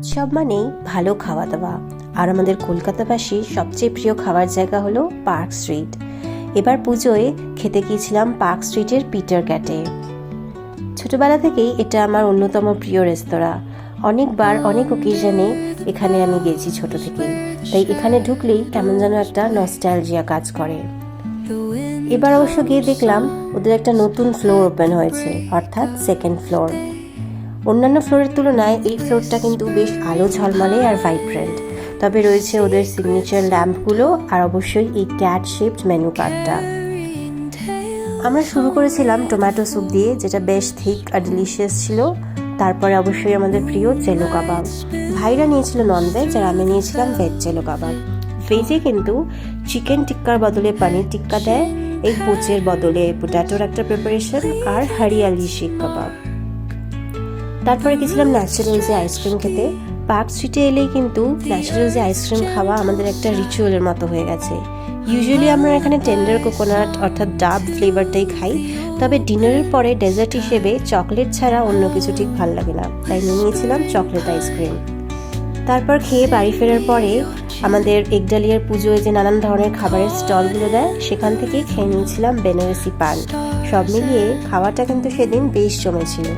উৎসব মানেই ভালো খাওয়া দাওয়া। আর আমাদের কলকাতাবাসীর সবচেয়ে প্রিয় খাবার জায়গা হলো পার্ক স্ট্রিট। এবার পুজোয় খেতে গিয়েছিলাম পার্ক স্ট্রিটের পিটার ক্যাটে। ছোটবেলা থেকেই এটা আমার অন্যতম প্রিয় রেস্তোরাঁ। অনেকবার, অনেক ওকেশনে এখানে আমি গেছি ছোট থেকেই তাই এখানে ঢুকলেই কেমন যেন একটা নস্টালজিয়া কাজ করে। এবার অবশ্য গিয়ে দেখলাম ওদের একটা নতুন ফ্লোর ওপেন হয়েছে, অর্থাৎ সেকেন্ড ফ্লোর অন্যান্য ফ্লোরের তুলনায় এই ফ্লোরটা কিন্তু বেশ আলো ঝলমলে আর ভাইব্রেন্ট তবে রয়েছে ওদের সিগনেচার ল্যাম্পগুলো আর অবশ্যই এই ক্যাট শেপড মেনু কার্ডটা আমরা শুরু করেছিলাম টমেটো স্যুপ দিয়ে, যেটা বেশ থিক আর ডিলিশিয়াস ছিল। তারপরে অবশ্যই আমাদের প্রিয় চেলো কাবাব ভাইরা নিয়েছিল ননভেজ আর আমি নিয়েছিলাম ভেজ চেলো কাবাব ভেজে কিন্তু চিকেন টিক্কার বদলে পানির টিক্কা দেয় এই পোচের বদলে পোটাটোর একটা প্রিপারেশন আর হরিয়ালি শিক কাবাব তারপরে গেছিলাম ন্যাচারালসে আইসক্রিম খেতে। পার্ক স্ট্রিটে এলেই কিন্তু ন্যাচারালসে আইসক্রিম খাওয়া আমাদের একটা রিচুয়ালের মতো হয়ে গেছে। ইউজুয়ালি আমরা এখানে টেন্ডার কোকোনাট অর্থাৎ ডাব ফ্লেভারটাই খাই, তবে ডিনারের পরে ডেজার্ট হিসেবে চকলেট ছাড়া অন্য কিছু ঠিক ভালো লাগে না, তাই নিয়ে নিয়েছিলাম চকলেট আইসক্রিম তারপর খেয়ে বাড়ি ফেরার পরে আমাদের একডালিয়ার পুজোয় যে নানান ধরনের খাবারের স্টলগুলো দেয়, সেখান থেকেই খেয়ে নিয়েছিলাম বেনারসি পান। সব মিলিয়ে খাওয়াটা কিন্তু সেদিন বেশ জমেছিল